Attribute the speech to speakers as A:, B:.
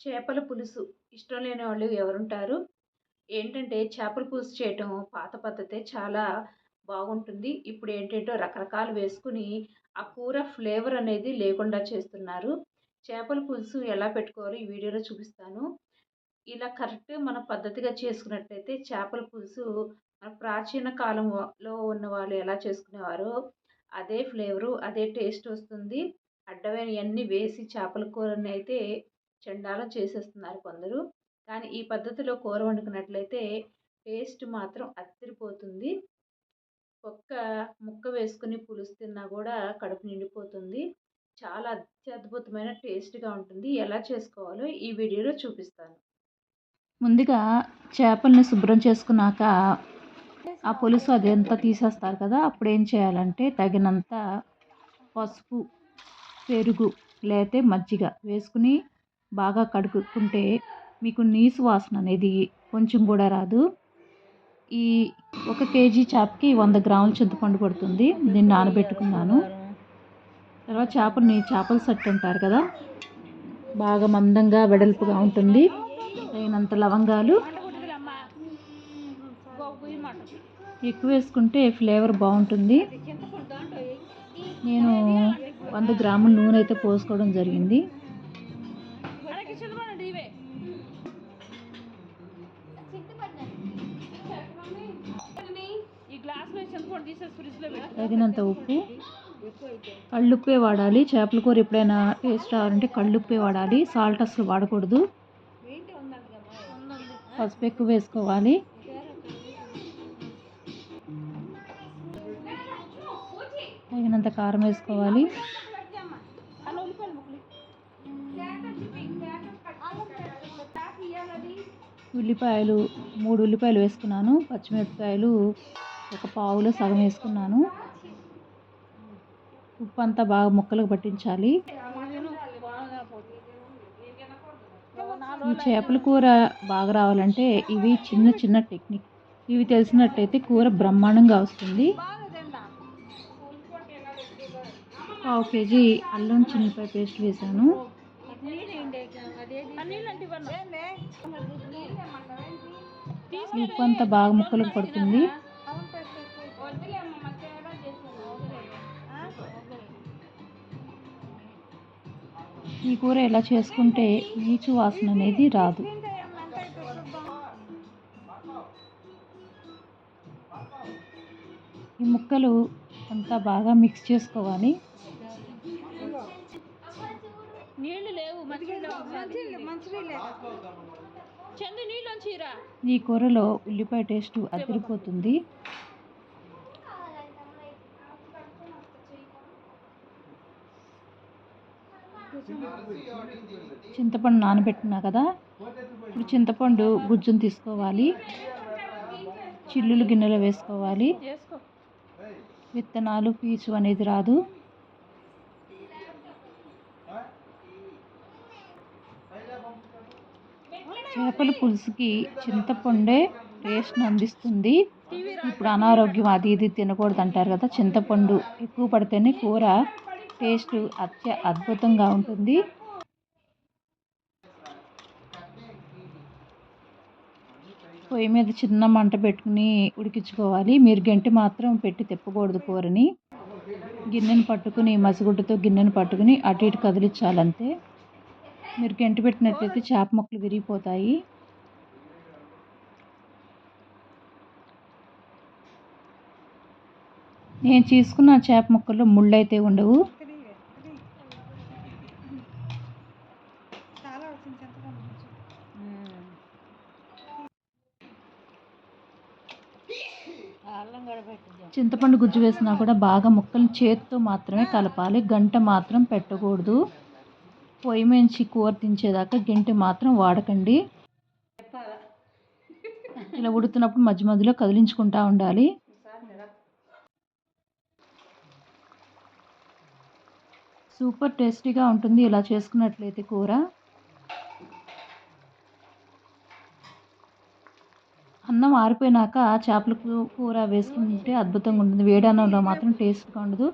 A: చేపల పులుసు. ఇష్టం లేని వాళ్ళు ఎవరుంటారు? ఏంటంటే చేపల పులుసు చేయటం పాత పద్ధతే చాలా బాగుంటుంది. ఇప్పుడు ఏంటంటే రకరకాలు వేసుకుని ఆ కూర ఫ్లేవర్ అనేది లేకుండా చేస్తున్నారు. చేపల పులుసు ఎలా పెట్టుకోవాలో ఈ వీడియోలో చూపిస్తాను. ఇలా కరెక్ట్ మన పద్ధతిగా చేసుకున్నట్లయితే చేపల పులుసు మన ప్రాచీన కాలంలో ఉన్న వాళ్ళు ఎలా చేసుకునేవారో అదే ఫ్లేవరు అదే టేస్ట్ వస్తుంది. అడ్డమైనవన్నీ వేసి చేపల కూరని అయితే చండాలం చేసేస్తున్నారు కొందరు. కానీ ఈ పద్ధతిలో కూర వండుకున్నట్లయితే టేస్ట్ మాత్రం అత్తిరిపోతుంది. ఒక్క ముక్క వేసుకుని పులుసు తిన్నా కూడా కడుపు నిండిపోతుంది. చాలా అత్యద్భుతమైన టేస్ట్గా ఉంటుంది. ఎలా చేసుకోవాలో ఈ వీడియోలో చూపిస్తాను. ముందుగా చేపల్ని శుభ్రం చేసుకున్నాక ఆ పులుసు అదంతా తీసేస్తారు కదా అప్పుడు ఏం చేయాలంటే తగినంత పసుపు పెరుగు లేతే మజ్జిగ వేసుకుని బాగా కడుక్కుంటే మీకు నీసు వాసన అనేది కొంచెం కూడా రాదు. ఈ ఒక కేజీ చేపకి వంద గ్రాముల చింతపండు పడుతుంది. దీన్ని నానబెట్టుకున్నాను. తర్వాత చేపని చేపల సట్టు అంటారు కదా బాగా మందంగా వెడల్పుగా ఉంటుంది. తగినంత లవంగాలు ఎక్కువ వేసుకుంటే ఫ్లేవర్ బాగుంటుంది. నేను వంద గ్రాముల నూనె అయితే పోసుకోవడం జరిగింది. తగినంత ఉప్పు. కళ్ళుప్పే వాడాలి. చేపల కూర ఎప్పుడైనా టేస్ట్ రావాలంటే కళ్ళుప్పే వాడాలి. సాల్ట్ అసలు వాడకూడదు. పసుపు ఎక్కువ వేసుకోవాలి. తగినంత కారం వేసుకోవాలి. ఉల్లిపాయలు మూడు ఉల్లిపాయలు వేసుకున్నాను. పచ్చిమిరపకాయలు ఒక పావులో సగం వేసుకున్నాను. ఉప్పు అంతా బాగా ముక్కలకు పట్టించాలి. ఈ చేపల కూర బాగా రావాలంటే ఇవి చిన్న చిన్న టెక్నిక్. ఇవి తెలిసినట్టయితే కూర బ్రహ్మాండంగా వస్తుంది. పావు కేజీ అల్లం చిన్నపాయ పేస్ట్ వేసాను ఉప్పు అంతా బాగా ముక్కలకు పడుతుంది. ఈ కూర ఎలా చేసుకుంటే నీచు వాసన అనేది రాదు. ఈ ముక్కలు అంతా బాగా మిక్స్ చేసుకోవాలి.
B: నీళ్ళు లేవు చందు నీళ్ళు చీరా
A: ఈ కూరలో ఉల్లిపాయ టేస్ట్ అదిరిపోతుంది. చింతపండు నానబెట్టినా కదా? ఇప్పుడు చింతపండు గుజ్జును తీసుకోవాలి. చిల్లులు గిన్నెలో వేసుకోవాలి. విత్తనాలు పీచు అనేది రాదు. చేపల పులుసుకి చింతపండే టేస్ట్ని అందిస్తుంది. ఇప్పుడు అనారోగ్యం అది ఇది తినకూడదు అంటారు కదా. చింతపండు ఎక్కువ పడితేనే కూర టేస్ట్ అత్య అద్భుతంగా ఉంటుంది. పొయ్యి మీద చిన్న మంట పెట్టుకుని ఉడికించుకోవాలి. మీరు గంటి మాత్రం పెట్టి తిప్పకూడదు కూరని. గిన్నెను పట్టుకుని మసిగుడ్డతో గిన్నెను పట్టుకుని అటు ఇటు కదిలించాలంతే. మీరు గంటి పెట్టినట్లయితే చేప ముక్కలు విరిగిపోతాయి. నేను తీసుకున్న చేప ముక్కల్లో ముళ్ళు అయితే ఉండవు. చింతపండు గుజ్జు వేసినా కూడా బాగా ముక్కలు చేతితో మాత్రమే కలపాలి. గంట మాత్రం పెట్టకూడదు. పొయ్యి మంచి కూర దించేదాకా గంటె మాత్రం వాడకండి. ఇలా ఉడుతున్నప్పుడు మధ్య మధ్యలో కదిలించుకుంటూ ఉండాలి. సూపర్ టేస్టీగా ఉంటుంది ఇలా చేసుకున్నట్లయితే కూర. అన్నం ఆరిపోయినాక చేపల కూర వేసుకుంటే అద్భుతంగా ఉంటుంది. వేడి అన్నంలో మాత్రం టేస్ట్గా ఉండదు.